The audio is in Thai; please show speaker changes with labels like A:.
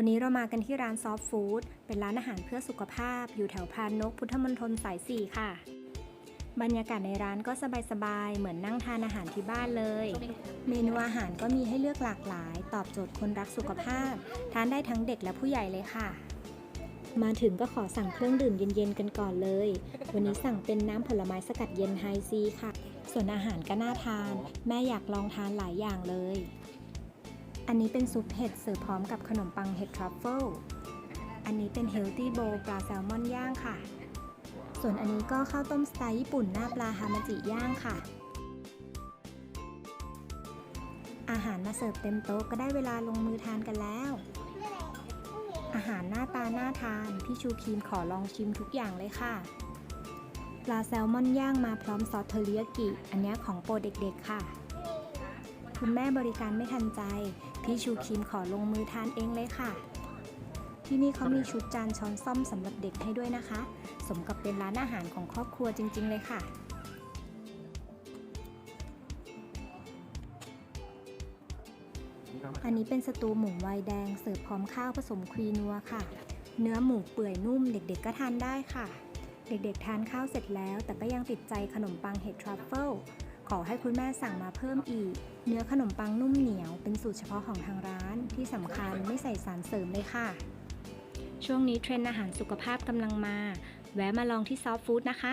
A: วันนี้เรามากันที่ร้านซอฟฟู้ดเป็นร้านอาหารเพื่อสุขภาพ อยู่แถวพานนกพุทธมณฑลสาย 4 ค่ะ บรรยากาศในร้านก็สบายๆ เหมือนนั่งทานอาหารที่บ้านเลย เมนูอาหารก็มีให้เลือกหลากหลาย ตอบโจทย์คนรักสุขภาพ ทานได้ทั้งเด็กและผู้ใหญ่เลยค่ะ มาถึงก็ขอสั่งเครื่องดื่มเย็นๆกันก่อนเลย วันนี้สั่งเป็นน้ำผลไม้สกัดเย็นไฮซีค่ะ ส่วนอาหารก็น่าทาน แม่อยากลองทานหลายอย่างเลย อันนี้เป็นซุปเห็ดเสิร์ฟพร้อมกับขนมปังเห็ดทรัฟเฟิล อันนี้เป็นเฮลตี้โบปลาแซลมอนย่างค่ะ ส่วนอันนี้ก็ข้าวต้มสไตล์ญี่ปุ่นหน้าปลาฮามาจิย่างค่ะ อาหารมาเสิร์ฟเต็มโต๊ะก็ได้เวลาลงมือทานกันแล้ว อาหารหน้าตาน่าทาน พี่ชูครีมขอลองชิมทุกอย่างเลยค่ะ ปลาแซลมอนย่างมาพร้อมซอสเทอริยากิ อันนี้ของโปรเด็กๆค่ะ คุณแม่บริการไม่ทันใจ พี่ชูครีมขอลงมือทานเองเลยค่ะ ที่นี่เขามีชุดจานช้อนซ่อมสำหรับเด็กให้ด้วยนะคะ สมกับเป็นร้านอาหารของครอบครัวจริง ๆ เลยค่ะอันนี้เป็นสตูหมูไวน์แดงเสิร์ฟพร้อมข้าวผสมครีนัวค่ะ เนื้อหมูเปื่อยนุ่มเด็กๆก็ทานได้ค่ะ เด็กๆทานข้าวเสร็จแล้ว แต่ก็ยังติดใจขนมปังเห็ดทรัฟเฟิล ขอให้คุณแม่สั่งมาเพิ่มอีก เนื้อขนมปังนุ่มเหนียวเป็นสูตรเฉพาะของทางร้านที่สำคัญไม่ใส่สารเสริมเลยค่ะ ช่วงนี้เทรนด์อาหารสุขภาพกำลังมา แวะมาลองที่ซอฟต์ฟู้ดนะคะ